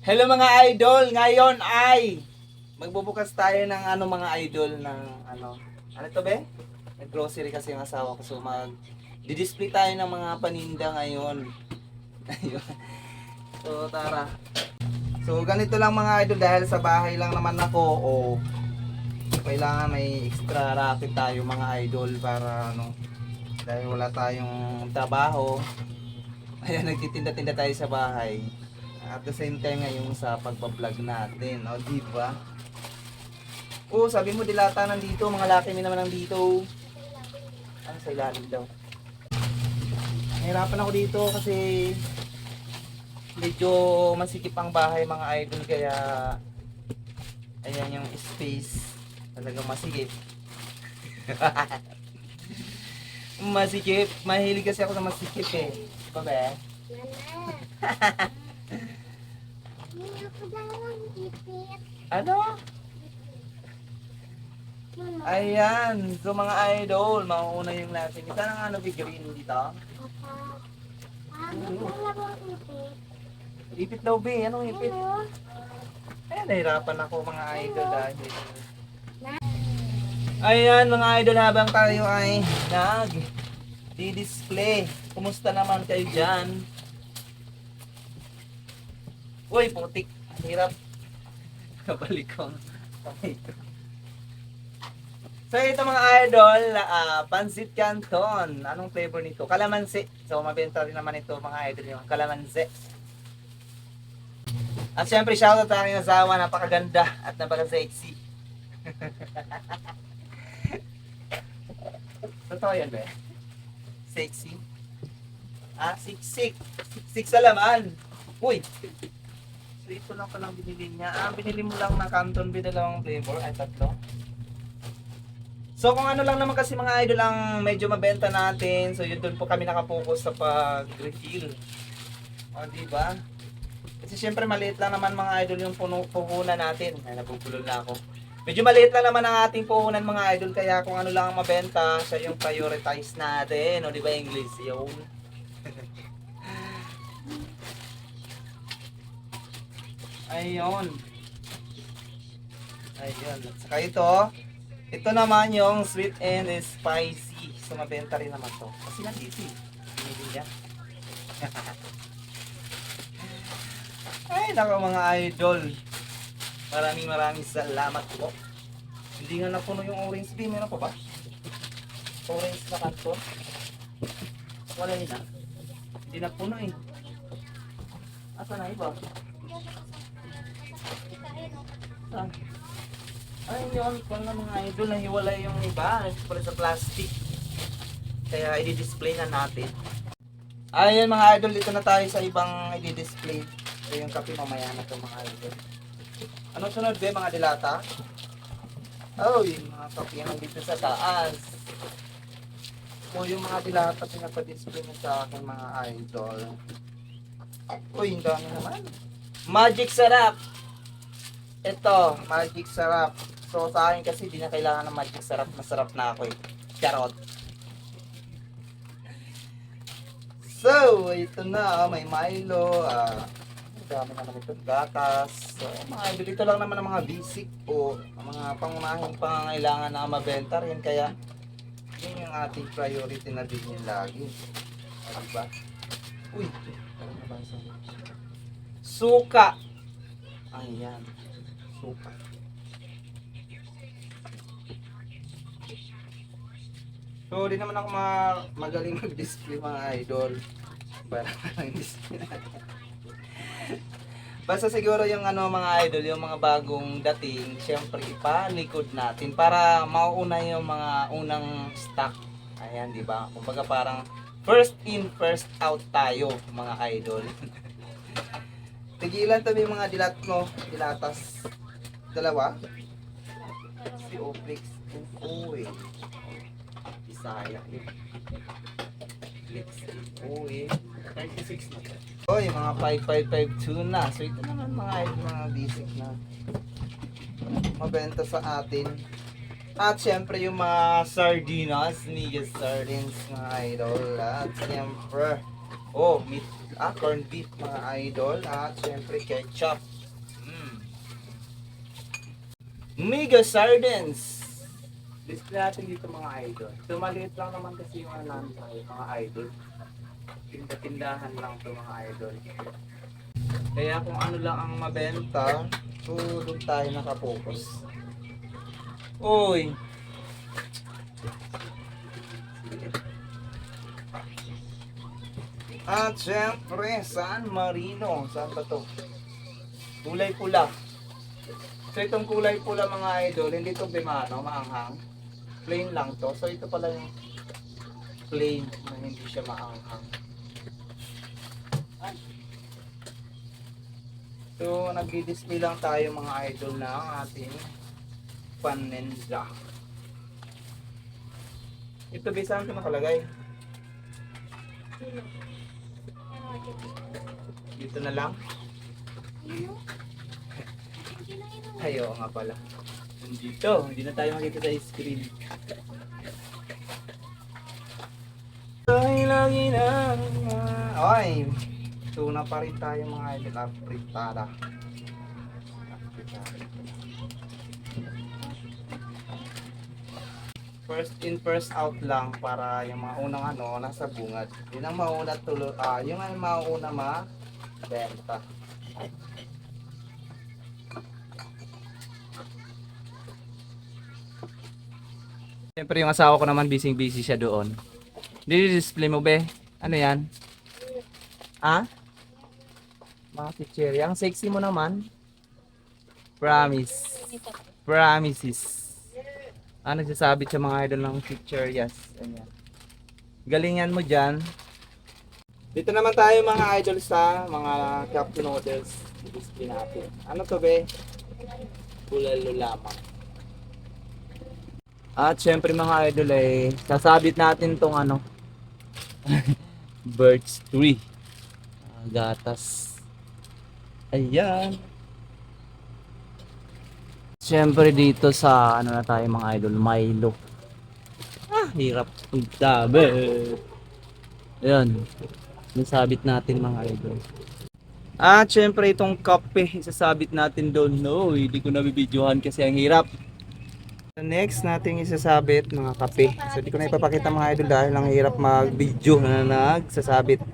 Hello mga idol, ngayon ay magbubukas tayo ng ano mga idol ng ano. Ano to be? Nag-grocery kasi yung asawa ko so mag di-display tayo ng mga paninda ngayon. Ayun. so tara. So ganito lang mga idol dahil sa bahay lang naman ako o kailangan may extra racket tayo mga idol para ano dahil wala tayong trabaho. Ayan, nagtitinda-tinda tayo sa bahay. At the same time ngayon sa pagbablog natin, o di ba? Oo, sabi mo dilata nandito, mga laki mi naman nandito. Ano sa ilalim daw? Nahirapan ako dito kasi medyo masikip ang bahay mga idol kaya ayan yung space talagang masikip. masikip. Mahilig kasi ako sa masikip eh. Di ba be? Hindi ako dalawang ipit. Ano? Ayan. So mga idol, mauuna yung natin. Isa ng ano figurine dito. ipit? Daw be. Anong ipit? Ayan, nahirapan ako mga idol dahil. Ayan mga idol, habang tayo ay nag di-display. Kumusta naman kayo dyan? Uy, putik. Ang hirap. Kabalik ko. So ito mga idol, ah, Pansit Canton. Anong flavor nito? Kalamansi. So mabenta rin naman ito mga idol yung kalamansi. At syempre, shoutout sa aking asawa, napakaganda at napaka-sexy. Totoo yan, be? Sexy? Ah, siksik. Siksik sa laman. Uy! So, ito lang palang binili niya. Ah, binili mo lang ng Canton Bee dalawang flavor. Ay, tatlo. So, kung ano lang naman kasi mga idol ang medyo mabenta natin. So, yun doon po kami nakapokus sa pag-refill. O, di ba? Kasi syempre maliit lang naman mga idol yung puno, puhunan natin. Ay, nabubulol na ako. Medyo maliit lang naman ang ating puhunan mga idol. Kaya kung ano lang ang mabenta, siya yung prioritize natin. O di ba English yun? Ayun. Ayun. Saka ito, ito naman yung sweet and spicy. So mabenta rin naman to. Kasi nandito eh. Binili niya. Ay, nako mga idol. Maraming maraming salamat po. Hindi nga napuno yung orange bean. Meron pa ba? Orange na kanto. Wala yun ah. Hindi napuno eh. Asa na iba? Ah. Ay, yun. Kung na mga idol, nahiwalay yung iba. Pala sa plastic. Kaya i-display na natin. Ayun mga idol, dito na tayo sa ibang i-display. Yung kape mamaya na ito mga idol. Ano sunod ba mga dilata? Oh, yung mga kape yung dito sa taas. O yung mga dilata pinapa-display mo sa akin mga idol. Uy, ang dami naman. Magic sarap. Ito, magic sarap. So sa akin kasi di na kailangan ng magic sarap. Masarap na ako eh. Charot. So, ito na, may Milo, ah, dami naman itong gatas. So, mga idol, ito lang naman ang mga basic o mga pangunahing pangangailangan na mabenta rin. Kaya, yun yung ating priority na din yun lagi. O, diba? Uy, na? Suka. Ayan, suka. So, di naman ako ma- magaling mag-display mga idol. Para lang Basta siguro yung ano mga idol, yung mga bagong dating, syempre ipalikod natin para mauuna yung mga unang stock. Ayan, di ba? Kumbaga parang first in, first out tayo, mga idol. Tigilan tabi mga dilat mo, dilatas. Dalawa? Si Oprix. Uy. Bisaya. Uy. 36 na. Oy, mga 5552 na. So ito naman mga mga basic na mabenta sa atin. At syempre yung mga sardinas, Mia sardines mga idol. At syempre Oh, meat, ah, corned beef mga idol. At syempre ketchup. Mega sardines. Display natin dito mga idol. So maliit lang naman kasi yung ano namin mga idol. Tinda-tindahan lang to mga idol. Kaya kung ano lang ang mabenta, so doon tayo nakapokus. Uy! At syempre, San Marino. Saan ba to? Kulay pula. So itong kulay pula mga idol, hindi to bimano, maanghang. Plain lang to. So ito pala yung plain na hindi siya maanghang. So nagdi-display lang tayo mga idol na ang ating paninda. Ito ba saan ito nakalagay? Dito na lang? Ano? Ayo nga pala. Dito, hindi na tayo makita sa screen. Ay, lagi na. Ay, tuna pa rin tayo mga idol. Apritada. First in, first out lang para yung mga unang ano, nasa bungad. Yun ang mauna tulo, ah, yung ang mauna ma benta. Siyempre yung asawa ko naman busy busy siya doon. Di-display mo be? Ano yan? Ha? Mga picture. Ang sexy mo naman. Promise. Promises. Ah, nagsasabit siya mga idol ng picture. Yes. Ayan. Galingan mo dyan. Dito naman tayo mga idol sa mga cup noodles. Display natin. Ano to be? Bulalo lamang. At syempre mga idol ay sasabit natin tong ano birch tree. Ah, gatas. Ayan. Syempre dito sa ano na tayo mga idol, Milo. Ah, hirap pagtabi. Ayan. Nasabit natin mga idol. At syempre itong kape, isasabit natin doon. No, hindi ko nabibidyohan kasi ang hirap. Next nating isasabit mga kape. So di ko na ipapakita mga idol dahil ang hirap mag-video na nagsasabit.